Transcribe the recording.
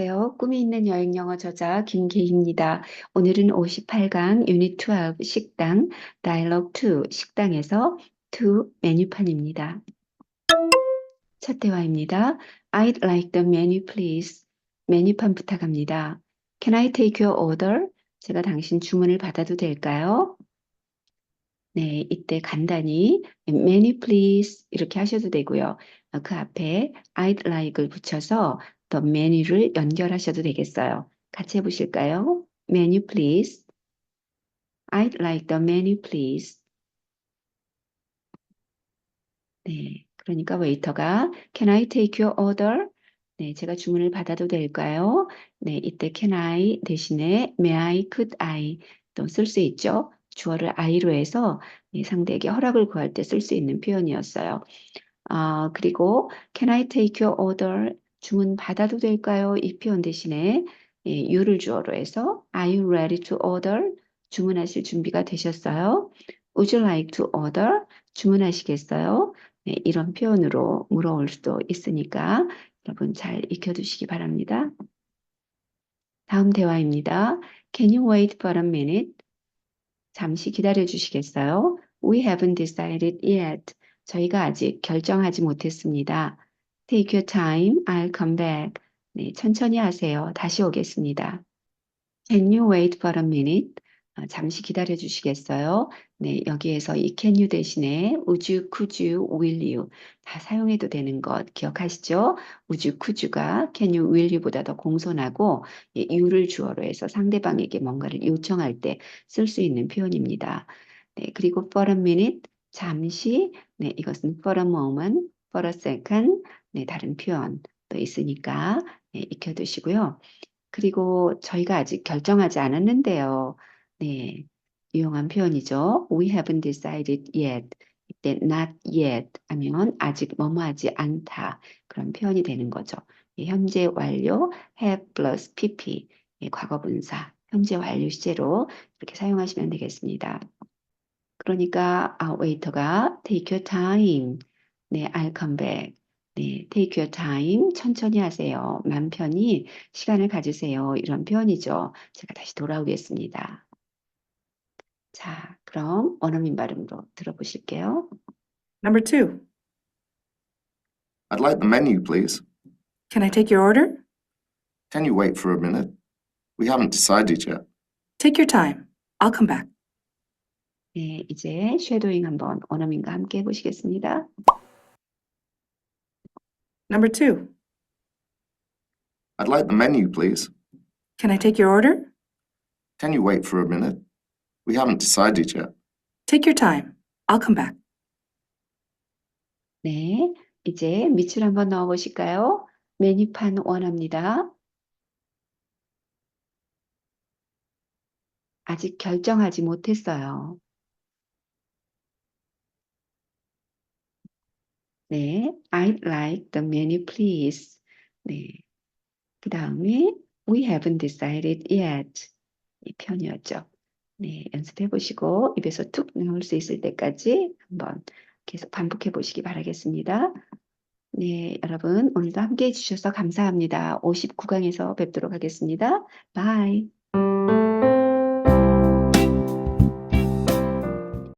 안녕하세요. 꿈이 있는 여행 영어 저자 김계희입니다. 오늘은 58강 유닛 12 식당 다이얼로그 2 식당에서 2 메뉴판입니다. 첫 대화입니다. I'd like the menu please. 메뉴판 부탁합니다. Can I take your order? 제가 당신 주문을 받아도 될까요? 네, 이때 간단히 menu please 이렇게 하셔도 되고요. 어, 그 앞에 I'd like를 붙여서 더 메뉴를 연결하셔도 되겠어요. 같이 해보실까요? menu please. I'd like the menu please. 네, 그러니까 웨이터가 Can I take your order? 네, 제가 주문을 받아도 될까요? 네, 이때 can I 대신에 may I, could I 또 쓸 수 있죠. 주어를 I로 해서 네, 상대에게 허락을 구할 때 쓸 수 있는 표현이었어요. 아, 그리고 can I take your order? 주문 받아도 될까요? 이 표현 대신에 예, you를 주어로 해서 Are you ready to order? 주문하실 준비가 되셨어요? Would you like to order? 주문하시겠어요? 네, 이런 표현으로 물어올 수도 있으니까 여러분 잘 익혀두시기 바랍니다. 다음 대화입니다. Can you wait for a minute? 잠시 기다려 주시겠어요? We haven't decided yet. 저희가 아직 결정하지 못했습니다. Take your time, I'll come back. 네, 천천히 하세요. 다시 오겠습니다. Can you wait for a minute? 아, 잠시 기다려 주시겠어요? 네, 여기에서 이 can you 대신에 would you, could you, will you 다 사용해도 되는 것 기억하시죠? would you, could you가 can you, will you보다 더 공손하고 예, you를 주어로 해서 상대방에게 뭔가를 요청할 때 쓸 수 있는 표현입니다. 네, 그리고 for a minute 잠시 네, 이것은 for a moment, for a second 네, 다른 표현도 있으니까 네, 익혀두시고요. 그리고 저희가 아직 결정하지 않았는데요. 네, 유용한 표현이죠. We haven't decided yet. 이때 not yet 하면 아직 뭐뭐하지 않다. 그런 표현이 되는 거죠. 예, 현재 완료 have plus pp. 예, 과거분사. 현재 완료 시제로 이렇게 사용하시면 되겠습니다. 그러니까 아, 웨이터가 take your time. 네, I'll come back. 네, take your time. 천천히 하세요. 맘 편히 시간을 가지세요. 이런 표현이죠. 제가 다시 돌아오겠습니다. 자, 그럼 원어민 발음으로 들어보실게요. Number two, I'd like the menu, please. can I take your order? Can you wait for a minute? We haven't decided yet. Take your time. I'll come back. 네, 이제 쉐도잉 한번 원어민과 함께 해보시겠습니다. Number two, I'd like the menu, please. can I take your order? Can you wait for a minute? We haven't decided yet. Take your time. I'll come back. 네, 이제 밑줄 한번 넣어보실까요? 메뉴판 원합니다. 아직 결정하지 못했어요. 네, I'd like the menu, please. 네, 그 다음에 we haven't decided yet. 이 편이었죠. 네, 연습해 보시고 입에서 툭 나올 수 있을 때까지 한번 계속 반복해 보시기 바라겠습니다. 네, 여러분 오늘도 함께 해 주셔서 감사합니다. 59강에서 뵙도록 하겠습니다. 바이.